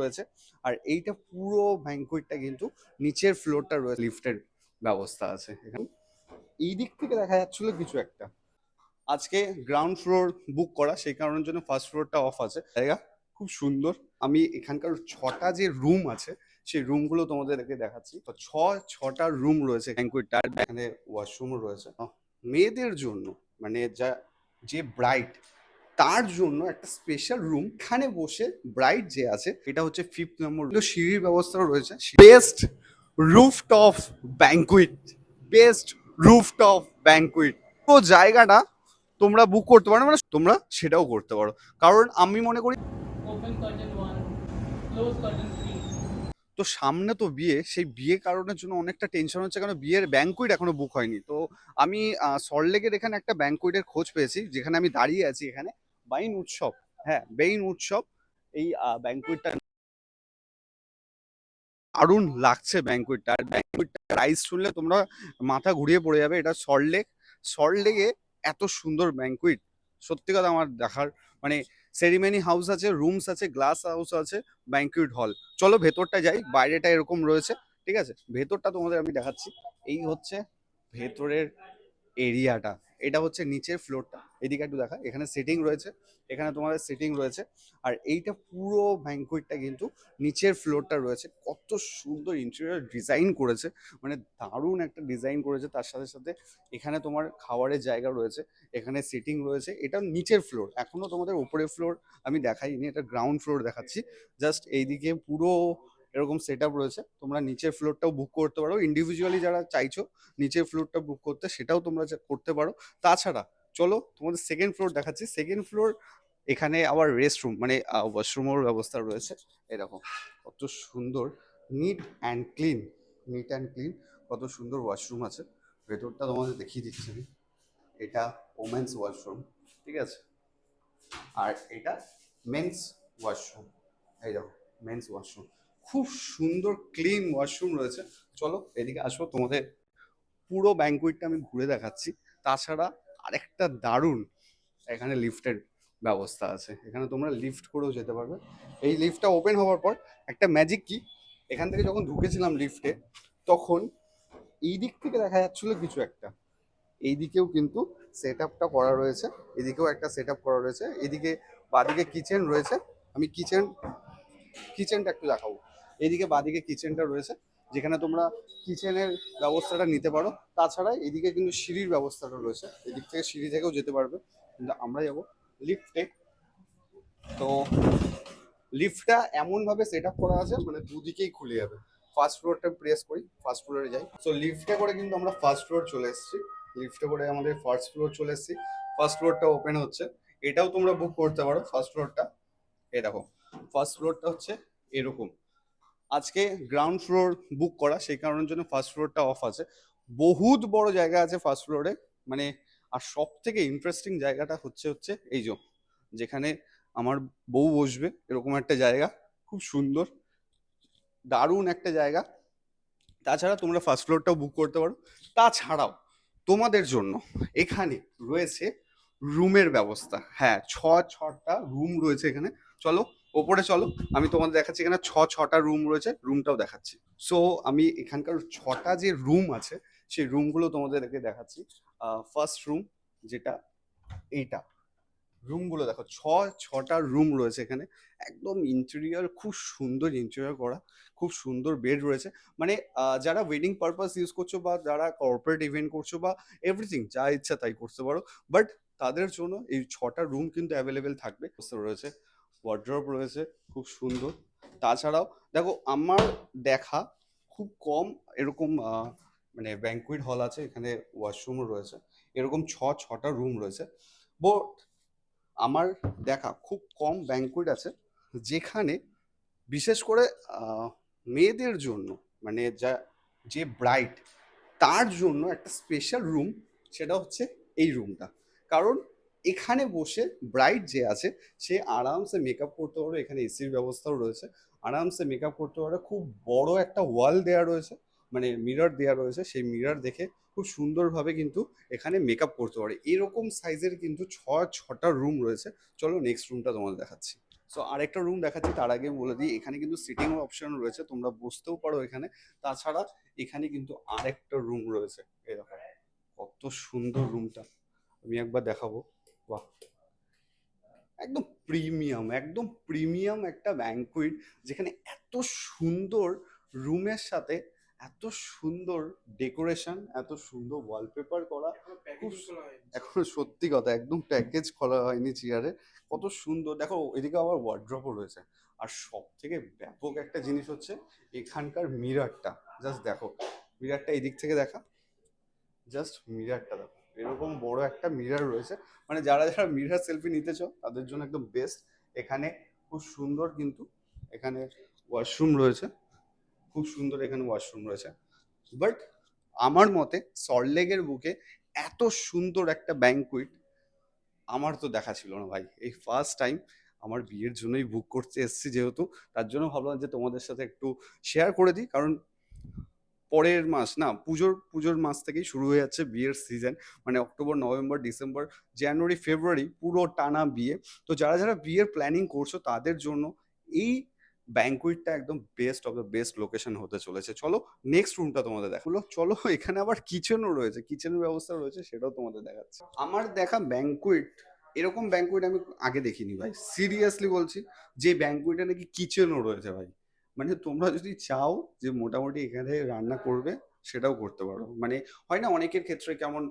রয়েছে। আর এইটা পুরো ব্যাঙ্কুয়েটটা কিন্তু নিচের ফ্লোরটা রয়েছে। লিফটের ব্যবস্থা আছে এই দিক থেকে দেখা যাচ্ছিল কিছু একটা। আজকে গ্রাউন্ড ফ্লোর বুক করা, সেই কারণের জন্য ফার্স্ট ফ্লোরটা অফ আছে। জায়গা খুব সুন্দর। আমি এখানকার ছটা যে রুম আছে, সেই রুমগুলো তোমাদেরকে দেখাচ্ছি। তো ছ, ছটা রুম রয়েছে ব্যাঙ্কুয়েটটা আর এখানে ওয়াশরুমও রয়েছে। মেয়েদের জন্য মানে যা, যে ব্রাইট তার জন্য একটা স্পেশাল রুম এখানে বসে ব্রাইট যে আছে এটা হচ্ছে ফিফথ নম্বর সিঁড়ির ব্যবস্থাও রয়েছে। Best rooftop banquet best rooftop banquet তো জায়গাটা তোমরা বুক করতে পারো মানে তোমরা সেটাও করতে পারো। কারণ আমি মনে করি. তো সামনে তো বিয়ে সেই বিয়ে কারণের জন্য অনেকটা টেনশন হচ্ছে কারণ বিয়ের ব্যাঙ্কুইট এখনও বুক হয়নি। তো আমি সল্টলেকের এখানে একটা ব্যাঙ্কুইটের খোঁজ পেয়েছি যেখানে আমি দাঁড়িয়ে আছি এখানে। বাইন উৎসব হ্যাঁ বেইন উৎসব, এই ব্যাঙ্কুইটটা দারুণ লাগছে ব্যাঙ্কুইটটা আর ব্যাঙ্কুইটটা প্রাইস শুনলে তোমরা মাথা ঘুরিয়ে পড়ে যাবে, এটা সল্টলেক সল্টলেকে এত সুন্দর ব্যাঙ্কুইট সত্যি কথা আমার দেখার মানে সেরিমনি হাউস আছে রুমস আছে গ্লাস হাউস আছে ব্যাঙ্কুইট হল চলো ভেতরটা যাই, বাইরেটা এরকম রয়েছে, ঠিক আছে? ভেতরটা তোমাদের আমি দেখাচ্ছি। এই হচ্ছে ভেতরের এরিয়াটা এটা হচ্ছে নিচের ফ্লোরটা। এদিকে একটু দেখা, এখানে সিটিং রয়েছে, এখানে তোমাদের সিটিং রয়েছে, আর এইটা পুরো ব্যাঙ্কুইটটা কিন্তু নিচের ফ্লোরটা রয়েছে। কত সুন্দর ইন্টেরিয়র ডিজাইন করেছে মানে দারুণ একটা ডিজাইন করেছে। তার সাথে সাথে এখানে তোমার খাবারের জায়গা রয়েছে, এখানে সিটিং রয়েছে, এটা নিচের ফ্লোর, এখনও তোমাদের উপরের ফ্লোর আমি দেখাইনি, এটা গ্রাউন্ড ফ্লোর দেখাচ্ছি। জাস্ট এইদিকে পুরো এরকম সেট রয়েছে। তোমরা নিচের ফ্লোরটাও বুক করতে পারো। ইন্ডিভিজুয়ালি যারা চাইছো নিচের ফ্লোরটা বুক করতে, সেটাও তোমরা করতে পারো। তাছাড়া চলো তোমাদের সেকেন্ড ফ্লোর দেখাচ্ছি। সেকেন্ড ফ্লোর এখানে আবার রেস্ট রুম মানে ওয়াশরুমের ব্যবস্থা রয়েছে। এরকম কত সুন্দর neat and clean neat and clean কত সুন্দর ওয়াশরুম আছে। ভেতরটা তোমাদের দেখিয়ে দিচ্ছি আমি। এটা ওমেন্স ওয়াশরুম ঠিক আছে? আর এটা মেন্স ওয়াশরুম এই দেখো মেন্স ওয়াশরুম খুব সুন্দর ক্লিন ওয়াশরুম রয়েছে। চলো এদিকে আসো, তোমাদের পুরো ব্যাঙ্কুইটটা আমি ঘুরে দেখাচ্ছি। তাছাড়া আরেকটা দারুণ এখানে লিফটের ব্যবস্থা আছে। এখানে তোমরা লিফট করেও যেতে পারবে। এই লিফটটা ওপেন হওয়ার পর একটা ম্যাজিক কি? এখান থেকে যখন ঢুকেছিলাম লিফটে তখন এই দিক থেকে দেখা যাচ্ছিল কিছু একটা। এই দিকেও কিন্তু সেট আপটা করা রয়েছে। এদিকেও একটা সেট আপ করা রয়েছে। এদিকে বাদিকে কিচেন রয়েছে। আমি কিচেন কিচেনটা একটু দেখাবো। এদিকে বাদিকে কিচেনটা রয়েছে, যেখানে তোমরা কিচেনের ব্যবস্থাটা নিতে পারো। তাছাড়া এদিকে কিন্তু সিঁড়ির ব্যবস্থাটা রয়েছে, এদিক থেকে সিঁড়ি থেকেও যেতে পারবে। কিন্তু আমরা যাব লিফটে তো লিফটটা এমনভাবে সেট আপ করা আছে মানে দুদিকেই খুলে যাবে। ফার্স্ট ফ্লোরটা প্রেস করি ফার্স্ট ফ্লোরে যাই। তো লিফটে করে কিন্তু আমরা ফার্স্ট ফ্লোর চলে এসেছি। লিফটে করে আমাদের ফার্স্ট ফ্লোর চলে এসেছি। ফার্স্ট ফ্লোরটা ওপেন হচ্ছে। এটাও তোমরা বুক করতে পারো ফার্স্ট ফ্লোরটা দেখো ফার্স্ট ফ্লোরটা হচ্ছে এরকম। আজকে গ্রাউন্ড ফ্লোর বুক করা, সেই কারণের জন্য ফার্স্ট ফ্লোরটা অফ আছে। বহুত বড় জায়গা আছে ফার্স্ট ফ্লোরে মানে আর সব থেকে ইন্টারেস্টিং জায়গাটা হচ্ছে হচ্ছে এই যে, যেখানে আমার বউ বসবে, এরকম একটা জায়গা, খুব সুন্দর, দারুণ একটা জায়গা। তাছাড়া তোমরা ফার্স্ট ফ্লোরটাও বুক করতে পারো। তাছাড়াও, তোমাদের জন্য এখানে রয়েছে রুমের ব্যবস্থা। হ্যাঁ ছ, ছটা রুম রয়েছে এখানে। চলো ওপরে চলো, আমি তোমাদের দেখাচ্ছি এখানে ছ, ছটা রুম রয়েছে রুমটাও দেখাচ্ছি। সো আমি এখানকার ছটা যে রুম আছে, সেই রুমগুলো তোমাদেরকে দেখাচ্ছি। ফার্স্ট রুম যেটা, এইটা। রুমগুলো দেখো, ছ, ছটা রুম রয়েছে এখানে। একদম ইন্টেরিয়ার খুব সুন্দর ইন্টেরিয়ার করা, খুব সুন্দর বেড রয়েছে। মানে যারা ওয়েডিং পারপাস ইউজ করছ বা যারা কর্পোরেট ইভেন্ট করছ বা এভরিথিং যা ইচ্ছা তাই করতে পারো। বাট তাদের জন্য এই ছটা রুম কিন্তু অ্যাভেলেবেল থাকবে। রয়েছে। ওয়ার্ড্রপ রয়েছে, খুব সুন্দর। তাছাড়াও, দেখো আমার দেখা খুব কম এরকম মানে ব্যাঙ্কুইট হল আছে, এখানে ওয়াশরুমও রয়েছে। এরকম ছ, ছটা রুম রয়েছে। বাট আমার দেখা খুব কম ব্যাঙ্কুইট আছে, যেখানে বিশেষ করে মেয়েদের জন্য মানে যা, যে ব্রাইট তার জন্য একটা স্পেশাল রুম সেটা হচ্ছে এই রুমটা কারণ এখানে বসে ব্রাইট যে আছে, সে আরামসে মেকআপ করতে পারবে। এখানে এসির ব্যবস্থাও রয়েছে। আরামসে মেকআপ করতে পারবে। খুব বড় একটা ওয়াল দেওয়া রয়েছে মানে মিরর দেওয়া রয়েছে। সেই মিরর দেখে খুব সুন্দরভাবে কিন্তু এখানে মেকআপ করতে পারে এরকম সাইজের কিন্তু ছ, ছটা রুম রয়েছে। চলো নেক্সট রুমটা তোমাদের দেখাচ্ছি। সো আরেকটা রুম দেখাচ্ছি, তার আগে বলে দিই, এখানে কিন্তু সিটিং অপশন রয়েছে। তোমরা বসতেও পারো এখানে। তাছাড়া এখানে কিন্তু আরেকটা রুম রয়েছে। দেখো, কত সুন্দর রুমটা আমি একবার দেখাবো। বাহ। একদম প্রিমিয়াম একদম প্রিমিয়াম একটা ব্যাংকুইট যেখানে এত সুন্দর রুমের সাথে এত সুন্দর ডেকোরেশন এত সুন্দর ওয়ালপেপার করা খুব এখন সত্যি কথা একদম প্যাকেজ খোলা হয়নি চেয়ারে কত সুন্দর দেখো এদিকে আবার ওয়ার্ড্রপও রয়েছে। আর সব থেকে ব্যাপক একটা জিনিস হচ্ছে এখানকার মিরারটা জাস্ট দেখো মিরারটা এদিক থেকে দেখা। জাস্ট মিরারটা দেখো। এরকম বড় একটা মিরার রয়েছে। মানে যারা যারা মিরার সেলফি নিতে চাও, তাদের জন্য একদম বেস্ট এখানে খুব সুন্দর কিন্তু এখানে ওয়াশরুম রয়েছে। খুব সুন্দর এখানে ওয়াশরুম রয়েছে। বাট আমার মতে সল্টলেকের বুকে এত সুন্দর একটা ব্যাংকুইট আমার তো দেখা ছিল না ভাই। এই ফার্স্ট টাইম আমার বিয়ের জন্যই বুক করতে এসেছি যেহেতু, তার জন্য ভাবলাম যে তোমাদের সাথে একটু শেয়ার করে দিই। কারণ পরের মাস, না, পুজোর পুজোর মাস থেকেই শুরু হয়ে যাচ্ছে বিয়ের সিজন মানে অক্টোবর, নভেম্বর, ডিসেম্বর, জানুয়ারি, ফেব্রুয়ারি পুরো টানা বিয়ে। তো যারা যারা বিয়ের প্ল্যানিং করছ তাদের জন্য এই ব্যাংকুইটটা একদম best of the best location হতে চলেছে। চলো নেক্সট রুমটা তোমাদের দেখাল চলো, এখানে আবার কিচেনও রয়েছে কিচেনের ব্যবস্থা রয়েছে, সেটাও তোমাদের দেখাচ্ছে। আমার দেখা ব্যাংকুইট এরকম ব্যাংকুইট আমি আগে দেখিনি ভাই। সিরিয়াসলি বলছি, যে ব্যাংকুইটে নাকি কিচেনও রয়েছে ভাই। মানে তোমরা যদি চাও যে মোটামুটি এখানে রান্না করবে, সেটাও করতে পারো। মানে হয় না, অনেকের ক্ষেত্রে কেমন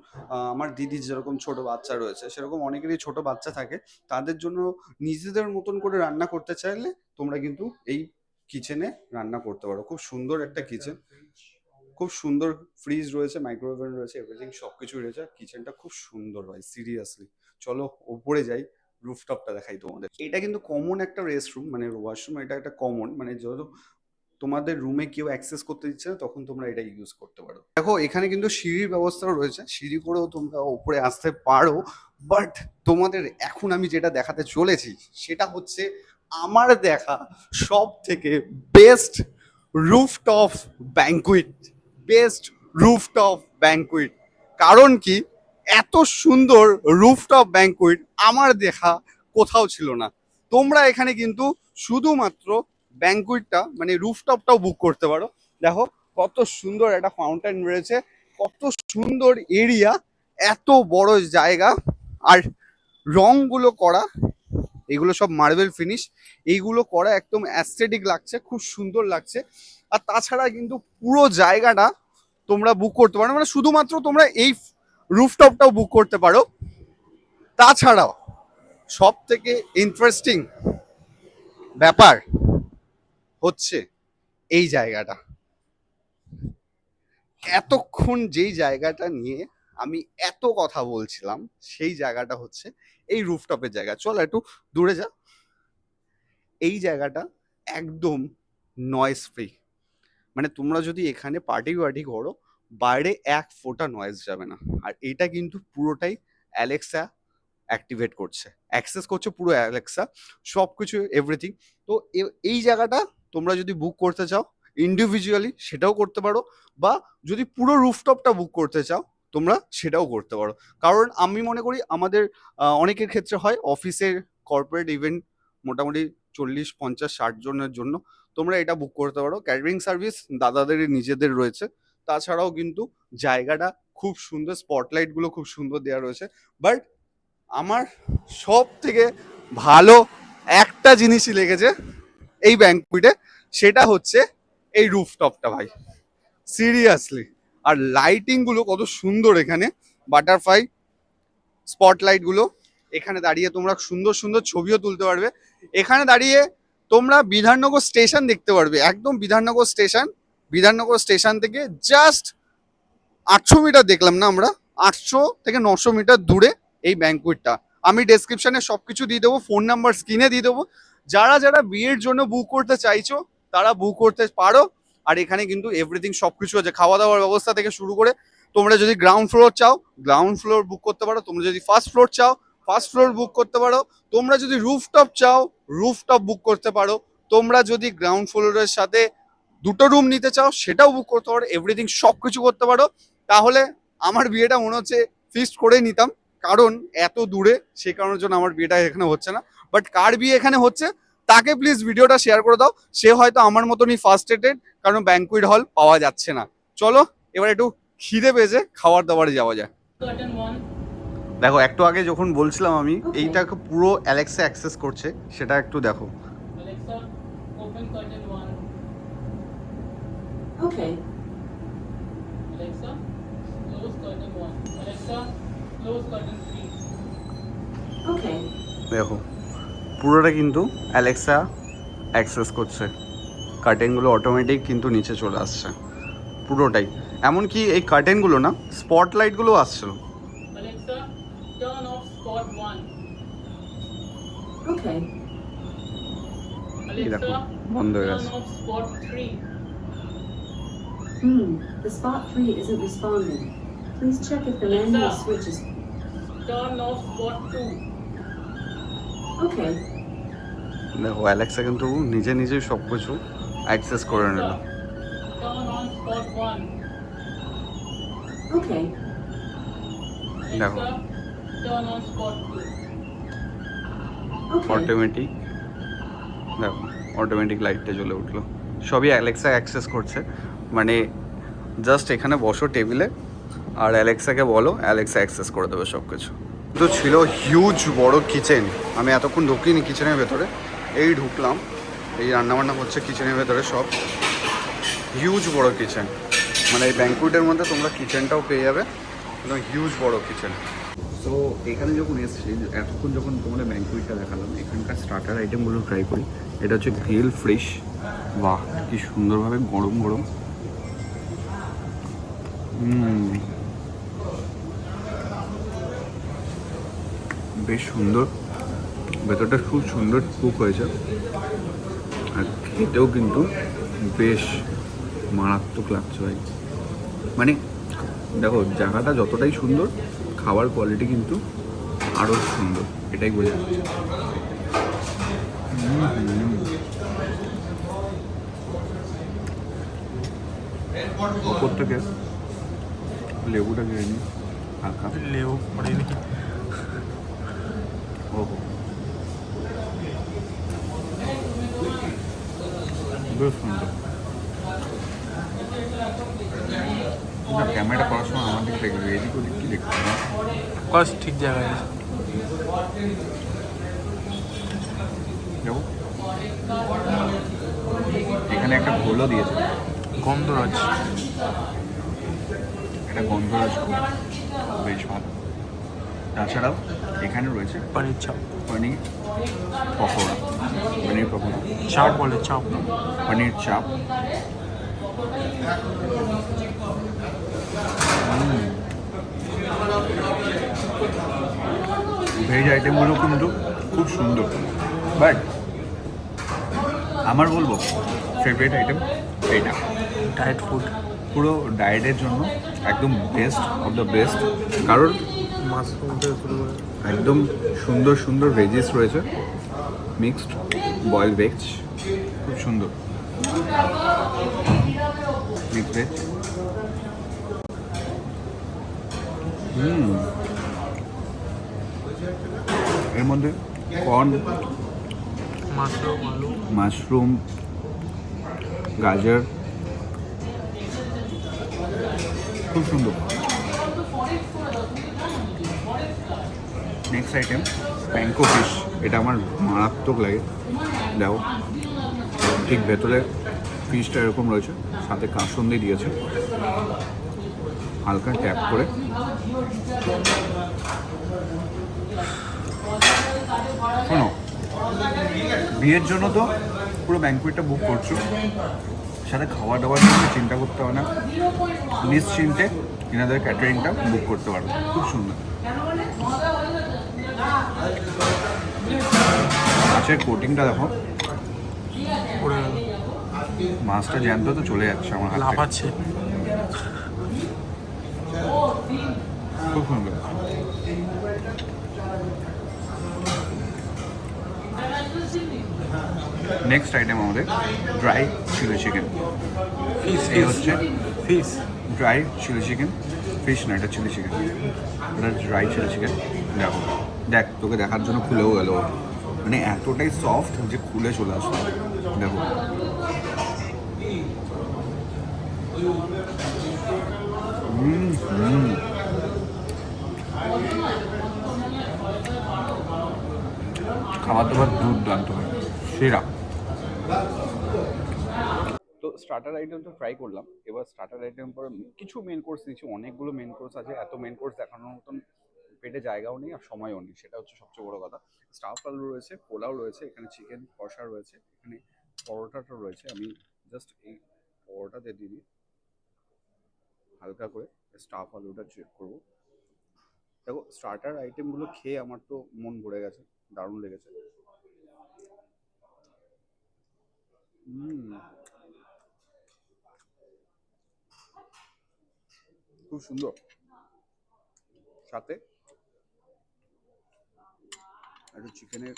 আমার দিদির যেরকম ছোট বাচ্চা রয়েছে, সেরকম অনেকেরই ছোট বাচ্চা থাকে। তাদের জন্য নিজেদের মতন করে রান্না করতে চাইলে তোমরা কিন্তু এই কিচেনে রান্না করতে পারো। খুব সুন্দর একটা কিচেন খুব সুন্দর ফ্রিজ রয়েছে মাইক্রোওভেন রয়েছে এভরিথিং সব কিছুই রয়েছে কিচেনটা খুব সুন্দর ভাই সিরিয়াসলি চলো, ওপরে যাই। রুফটপটা দেখাই তোমাদের। এটা কিন্তু কমন একটা রেস্টরুম মানে ওয়াশরুম এটা একটা কমন মানে যেহেতু তোমাদের রুমে কেউ অ্যাক্সেস করতে দিচ্ছে না, তখন তোমরা এটা ইউজ করতে পারো। দেখো, এখানে কিন্তু সিঁড়ির ব্যবস্থাও রয়েছে। সিঁড়ি করেও তোমরা উপরে আসতে পারো বাট তোমাদের এখন আমি যেটা দেখাতে চলেছি, সেটা হচ্ছে আমার দেখা সব থেকে best rooftop banquet best rooftop banquet কারণ কি? এত সুন্দর রুফটপ ব্যাংকুইট আমার দেখা কোথাও ছিল না। তোমরা এখানে কিন্তু শুধুমাত্র ব্যাংকুইটটা মানে রুফটপটাও বুক করতে পারো। দেখো কত সুন্দর একটা ফাউন্টেন রয়েছে, কত সুন্দর এরিয়া এত বড় জায়গা। আর রংগুলো করা, এগুলো সব মার্বেল ফিনিশ এইগুলো করা একদম অ্যাস্থেটিক লাগছে, খুব সুন্দর লাগছে। আর তাছাড়া কিন্তু পুরো জায়গাটা তোমরা বুক করতে পারো মানে শুধুমাত্র তোমরা এই রুফটপটাও বুক করতে পারো। তাছাড়াও সব থেকে ইন্টারেস্টিং ব্যাপার হচ্ছে এই জায়গাটা। এতক্ষণ যেই জায়গাটা নিয়ে আমি এত কথা বলছিলাম, সেই জায়গাটা হচ্ছে এই রুফটপের জায়গা। চল একটু দূরে যা। এই জায়গাটা একদম নয়েজ ফ্রি মানে তোমরা যদি এখানে পার্টি ওয়ার্টি করো বাইরে এক ফোঁটা নয়েজ যাবে না। আর এটা কিন্তু পুরোটাই অ্যালেক্সা অ্যাক্টিভেট করছে। অ্যাক্সেস করছে পুরো অ্যালেক্সা সব কিছু এভরিথিং তো এই জায়গাটা তোমরা যদি বুক করতে চাও ইন্ডিভিজুয়ালি সেটাও করতে পারো বা যদি পুরো রুফটপটা বুক করতে চাও, তোমরা সেটাও করতে পারো। কারণ আমি মনে করি আমাদের অনেকের ক্ষেত্রে হয় অফিসের কর্পোরেট ইভেন্ট মোটামুটি চল্লিশ, পঞ্চাশ, ষাট জনের জন্য তোমরা এটা বুক করতে পারো। ক্যাটারিং সার্ভিস দাদাদের, নিজেদের রয়েছে। তাছাড়াও কিন্তু জায়গাটা খুব সুন্দর স্পটলাইটগুলো খুব সুন্দর দেওয়া রয়েছে। বাট আমার সব থেকে ভালো একটা জিনিসই লেগেছে এই ব্যাংকুইটে সেটা হচ্ছে এই রুফটপটা ভাই। সিরিয়াসলি আর লাইটিংগুলো কত সুন্দর এখানে। বাটারফ্লাই স্পটলাইটগুলো। এখানে দাঁড়িয়ে তোমরা সুন্দর সুন্দর ছবিও তুলতে পারবে। এখানে দাঁড়িয়ে তোমরা বিধাননগর স্টেশন দেখতে পারবে। একদম বিধাননগর স্টেশন বিধাননগর স্টেশন থেকে জাস্ট আটশো মিটার দেখলাম না আমরা, আটশো থেকে নশো মিটার দূরে এই ব্যাংকুইটটা আমি ডেসক্রিপশানে সব কিছু দিয়ে দেবো ফোন নাম্বার স্ক্রিনে দিয়ে দেবো। যারা যারা বিয়ের জন্য বুক করতে চাইছো, তারা বুক করতে পারো। আর এখানে কিন্তু এভরিথিং সব কিছু আছে। খাওয়া দাওয়ার ব্যবস্থা থেকে শুরু করে তোমরা যদি গ্রাউন্ড ফ্লোর চাও গ্রাউন্ড ফ্লোর বুক করতে পারো। তোমরা যদি ফার্স্ট ফ্লোর চাও ফার্স্ট ফ্লোর বুক করতে পারো। তোমরা যদি রুফটপ চাও রুফটপ বুক করতে পারো। তোমরা যদি গ্রাউন্ড ফ্লোরের সাথে দুটো রুম নিতে চাও সেটাও বুক করতে পারো এভরিথিং সব কিছু করতে পারো। তাহলে আমার বিয়েটা মনে হচ্ছে ফিক্সড করে নিতাম কারণ এত দূরে সে কারণের জন্য আমার বিয়েটা এখানে হচ্ছে না। বাট কার বিয়ে এখানে হচ্ছে তাকে প্লিজ ভিডিওটা শেয়ার করে দাও। সে হয়তো আমার মতনই ফার্স্টেটেড কারণ ব্যাঙ্কুইট হল পাওয়া যাচ্ছে না। চলো এবার একটু খিদে পেয়েছে খাবার দাবারে যাওয়া যায় দেখো একটু আগে যখন বলছিলাম আমি এইটাকে পুরো অ্যালেক্সা অ্যাক্সেস করছে সেটা একটু দেখো. Okay. দেখো পুরোটা কিন্তু অ্যালেক্সা অ্যাক্সেস করছে। কার্টেনগুলো অটোমেটিক কিন্তু নিচে চলে আসছে। পুরোটাই। এমনকি এই কার্টেনগুলো না স্পট লাইটগুলো আসছিল। বন্ধ হয়ে গেছে। Hmm. The spot 3 isn't responding. Please check if the manual Alexa. switch is. Turn off spot two. Okay. দেখো অ্যালেক্সা কিন্তু নিজে নিজেই সব কিছু অ্যাক্সেস করে নিল Alexa, turn on spot one. Okay. দেখো Alexa, turn on spot two. Okay. Automatic দেখো অটোমেটিক লাইটটা জ্বলে উঠল সবই অ্যালেক্সা অ্যাক্সেস করছে মানে জাস্ট এখানে বসো টেবিলে আর অ্যালেক্সাকে বলো, অ্যালেক্সা অ্যাক্সেস করে দেবে সব কিছু তো ছিল হিউজ বড় কিচেন আমি এতক্ষণ ঢুকিনি কিচেনের ভেতরে, এই ঢুকলাম। এই রান্নাবান্না হচ্ছে কিচেনের ভেতরে সব। হিউজ বড় কিচেন মানে এই ব্যাঙ্কুইটের মধ্যে তোমরা কিচেনটাও পেয়ে যাবে একদম হিউজ বড় কিচেন সো এখানে যখন এসছি, এতক্ষণ যখন তোমাদের ব্যাঙ্কুইটটা দেখালাম, এখানকার স্টার্টার আইটেমগুলো ট্রাই করি। এটা হচ্ছে গ্রিল ফ্রেশ বাহ, কি সুন্দরভাবে গরম গরম। বেশ সুন্দর। ভেতরটা খুব সুন্দর কুক হয়েছে। আর খেতেও কিন্তু বেশ মারাত্মক লাগছে ভাই। মানে দেখো, জায়গাটা যতটাই সুন্দর, খাবার কোয়ালিটি কিন্তু আরও সুন্দর। এটাই বোঝা যাচ্ছে। থেকে লেবুটা খেয়ে নিই হালকা লেবু পড়েনি ওহো বেশ সুন্দর কিন্তু ক্যামেরা করার সময় আমার দিক দেখবে এদিক ওদিক কি দেখতে হবে বাস ঠিক জায়গায় আছে এখানে একটা ঘোলও দিয়েছে গন্ধরাজ এটা গন্ধরাজ ঘোল বেশ ভালো। তাছাড়াও এখানে রয়েছে পানির চাপ পনির পকোড়া পনির পকোড়া। চাপ বলে চাপ পনির চাপ ভেজ আইটেমগুলো কিন্তু খুব সুন্দর। বাট আমার বলব ফেভারিট আইটেম এইটা। ডায়েট ফুড পুরো ডায়েটের জন্য একদম বেস্ট অফ দ্য বেস্ট কারণ একদম সুন্দর সুন্দর ভেজিস রয়েছে। মিক্সড বয়েল ভেজ খুব সুন্দর। ভেজ হুম। এর মধ্যে কর্ন মাশরুম গাজর। খুব সুন্দর। নেক্সট আইটেম প্যাঙ্কো ফিশ এটা আমার মারাত্মক লাগে। দেখো ঠিক ভেতরে ফিশটা এরকম রয়েছে। সাথে কাসন্দি দিয়েছে। হালকা ট্যাপ করে। শোনো, বিয়ের জন্য তো পুরো ব্যাঙ্কুয়েটটা বুক করছ। সাথে খাওয়া দাওয়ার জন্য চিন্তা করতে হবে না। নিশ্চিন্তে এনাদের ক্যাটারিংটা বুক করতে পারবে। খুব সুন্দর। মাছের কোটিংটা দেখো। মাছটা জ্যান্ত তো চলে যাচ্ছে আমার হাত। লাফাচ্ছে। খুব সুন্দর। নেক্সট আইটেম আমাদের ড্রাই চিলি চিকেন ফিস এই হচ্ছে fish dry chilli chicken fish না এটা চিলি চিকেন এটা ড্রাই চিলি চিকেন দেখো দেখ তোকে দেখার জন্য খুলেও গেল মানে এতটাই সফট যে খুলে চলে আসবে দেখো। খাবার দাবার দুর্দান্ত হয়। সেরা। তো স্টার্টার আইটেম তো ট্রাই করলাম। এবার স্টার্টার আইটেম পর কিছু মেন কোর্স দিয়েছি অনেকগুলো মেন কোর্স আছে। এত মেন কোর্স দেখানোর মতন পেটে জায়গাও নেই আর সময়ও নেই, সেটা হচ্ছে সবচেয়ে বড় কথা। স্টাফ আলু রয়েছে, পোলাও রয়েছে, এখানে চিকেন কষা রয়েছে, এখানে পরোটাটা রয়েছে। আমি জাস্ট এই পরোটাতে দিয়ে দিই। হালকা করে স্টাফ আলুটা চেক করব। দেখো স্টার্টার আইটেমগুলো খেয়ে আমার তো মন ভরে গেছে, দারুণ লেগেছে হুম খুব সুন্দর। সাথে একটু চিকেনের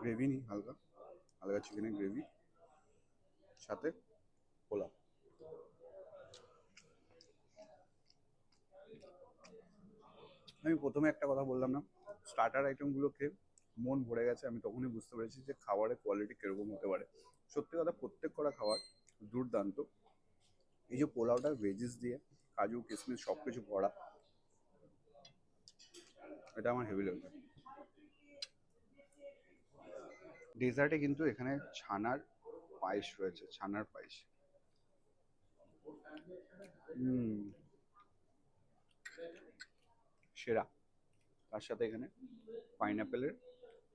গ্রেভি নিই হালকা হালকা চিকেনের গ্রেভি। সাথে পোলাও। আমি প্রথমে একটা কথা বললাম না স্টার্টার আইটেমগুলো খেয়ে মন ভরে গেছে, আমি তখনই বুঝতে পেরেছি যে খাবারের কোয়ালিটি কীরকম হতে পারে। সত্যি কথা প্রত্যেক করা খাবার দুর্দান্ত। এই যে পোলাওটা ভেজিস দিয়ে, কাজু, কিশমিশ সব কিছু ভরা, এটা আমার হেভি লেগেছে ডেজার্টে কিন্তু এখানে ছানার পায়েস রয়েছে, ছানার পায়েস। সেরা। তার সাথে এখানে পাইনাপেলের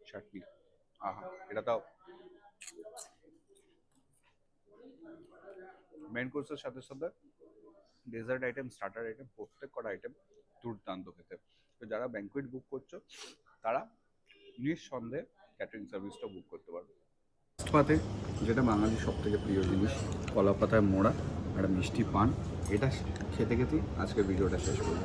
চাটনি আহা, এটা তাও মেন কোর্সের সাথে সাথে ডেজার্ট আইটেম স্টার্টার আইটেম প্রত্যেক কটা আইটেম দুর্দান্ত খেতে। তো যারা ব্যাঙ্কুয়েট বুক করছ, তারা নিঃসন্দেহে ক্যাটারিং সার্ভিসটা বুক করতে পারবে পাতে, যেটা বাঙালির সব থেকে প্রিয় জিনিস কলা পাতায় মোড়া একটা মিষ্টি পান, এটা খেতে খেতেই আজকের ভিডিওটা শেষ করব।